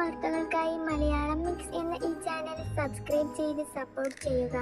വാർത്തകൾക്കായി മലയാളം മിക്സ് എന്ന ഈ ചാനൽ സബ്സ്ക്രൈബ് ചെയ്ത് സപ്പോർട്ട് ചെയ്യുക.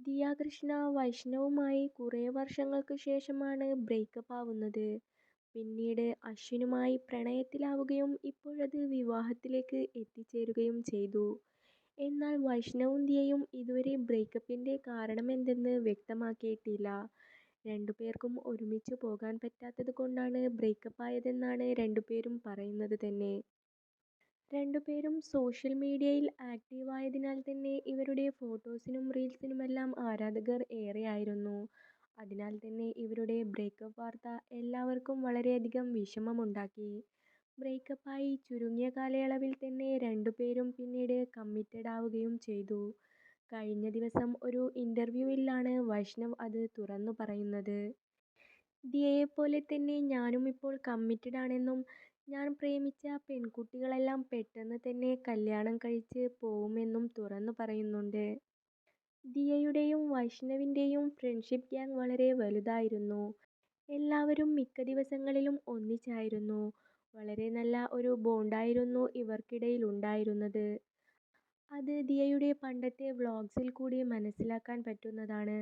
ദിയ കൃഷ്ണ വൈഷ്ണവുമായി കുറേ വർഷങ്ങൾക്ക് ശേഷമാണ് ബ്രേക്കപ്പ് ആവുന്നത്. പിന്നീട് അശ്വിനുമായി പ്രണയത്തിലാവുകയും ഇപ്പോഴത് വിവാഹത്തിലേക്ക് എത്തിച്ചേരുകയും ചെയ്തു. എന്നാൽ വൈഷ്ണവും ദിയയും ഇതുവരെ ബ്രേക്കപ്പിന്റെ കാരണമെന്തെന്ന് വ്യക്തമാക്കിയിട്ടില്ല. രണ്ടുപേർക്കും ഒരുമിച്ച് പോകാൻ പറ്റാത്തത് കൊണ്ടാണ് ബ്രേക്കപ്പ് ആയതെന്നാണ് രണ്ടുപേരും പറയുന്നത് തന്നെ. രണ്ടുപേരും സോഷ്യൽ മീഡിയയിൽ ആക്റ്റീവായതിനാൽ തന്നെ ഇവരുടെ ഫോട്ടോസിനും റീൽസിനുമെല്ലാം ആരാധകർ ഏറെയായിരുന്നു അതിനാൽ തന്നെ ഇവരുടെ ബ്രേക്കപ്പ് വാർത്ത എല്ലാവർക്കും വളരെയധികം വിഷമമുണ്ടാക്കി. ബ്രേക്കപ്പായി ചുരുങ്ങിയ കാലയളവിൽ തന്നെ രണ്ടുപേരും പിന്നീട് കമ്മിറ്റഡ് ആവുകയും ചെയ്തു. കഴിഞ്ഞ ദിവസം ഒരു ഇന്റർവ്യൂവിലാണ് വൈഷ്ണവ് അത് തുറന്നു പറയുന്നത്. ദിയയെപ്പോലെ തന്നെ ഞാനും ഇപ്പോൾ കമ്മിറ്റഡ് ആണെന്നും ഞാൻ പ്രേമിച്ച പെൺകുട്ടികളെല്ലാം പെട്ടെന്ന് തന്നെ കല്യാണം കഴിച്ച് പോവുമെന്നും തുറന്നു പറയുന്നുണ്ട്. ദിയയുടെയും വൈഷ്ണവിന്റെയും ഫ്രണ്ട്ഷിപ്പ് ഗ്യാങ് വളരെ വലുതായിരുന്നു. എല്ലാവരും മിക്ക ദിവസങ്ങളിലും ഒന്നിച്ചായിരുന്നു. വളരെ നല്ല ഒരു ബോണ്ടായിരുന്നു ഇവർക്കിടയിൽ ഉണ്ടായിരുന്നത്. അത് ദിയയുടെ പണ്ടത്തെ വ്ളോഗ്സിൽ കൂടി മനസ്സിലാക്കാൻ പറ്റുന്നതാണ്.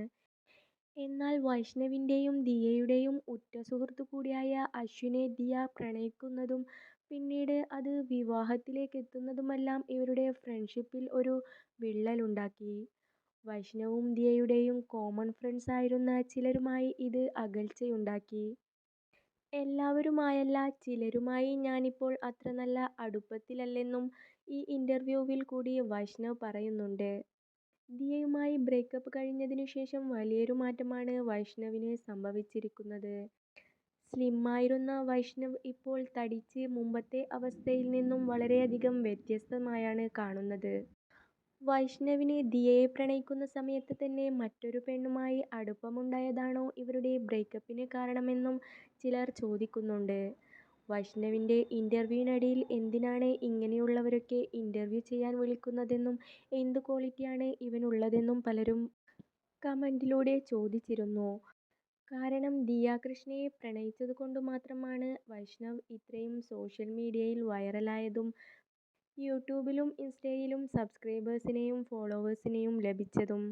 എന്നാൽ വൈഷ്ണവിന്റെയും ദിയയുടെയും ഉറ്റ സുഹൃത്തു കൂടിയായ അശ്വിനെ ദിയ പ്രണയിക്കുന്നതും പിന്നീട് അത് വിവാഹത്തിലേക്ക് എത്തുന്നതുമെല്ലാം ഇവരുടെ ഫ്രണ്ട്ഷിപ്പിൽ ഒരു വിള്ളലുണ്ടാക്കി. വൈഷ്ണവും ദിയയുടെയും കോമൺ ഫ്രണ്ട്സ് ആയിരുന്ന ചിലരുമായി ഇത് അകൽച്ചയുണ്ടാക്കി. എല്ലാവരുമായല്ല ചിലരുമായി ഞാനിപ്പോൾ അത്ര നല്ല അടുപ്പത്തിലല്ലെന്നും ഈ ഇന്റർവ്യൂവിൽ കൂടി വൈഷ്ണവ് പറയുന്നുണ്ട്. ദിയയുമായി ബ്രേക്കപ്പ് കഴിഞ്ഞതിനു ശേഷം വലിയൊരു മാറ്റമാണ് വൈഷ്ണവിന് സംഭവിച്ചിരിക്കുന്നത്. സ്ലിമ്മായിരുന്ന വൈഷ്ണവ് ഇപ്പോൾ തടിച്ച് മുമ്പത്തെ അവസ്ഥയിൽ നിന്നും വളരെയധികം വ്യത്യസ്തമായാണ് കാണുന്നത്. വൈഷ്ണവിന് ദിയയെ പ്രണയിക്കുന്ന സമയത്ത് തന്നെ മറ്റൊരു പെണ്ണുമായി അടുപ്പമുണ്ടായതാണോ ഇവരുടെ ബ്രേക്കപ്പിന് കാരണമെന്നും ചിലർ ചോദിക്കുന്നുണ്ട്. വൈഷ്ണവിന്റെ ഇന്റർവ്യൂവിനിടയിൽ എന്തിനാണ് ഇങ്ങനെയുള്ളവരൊക്കെ ഇന്റർവ്യൂ ചെയ്യാൻ വിളിക്കുന്നതെന്നും എന്ത് ക്വാളിറ്റിയാണ് ഇവനുള്ളതെന്നും പലരും കമന്റിലൂടെ ചോദിച്ചിരുന്നു. കാരണം ദിയ കൃഷ്ണയെ പ്രണയിച്ചത് കൊണ്ട് മാത്രമാണ് വൈഷ്ണവ് ഇത്രയും സോഷ്യൽ മീഡിയയിൽ വൈറലായതും യൂട്യൂബിലും ഇൻസ്റ്റയിലും സബ്സ്ക്രൈബേഴ്സിനെയും ഫോളോവേഴ്സിനെയും ലഭിച്ചതും.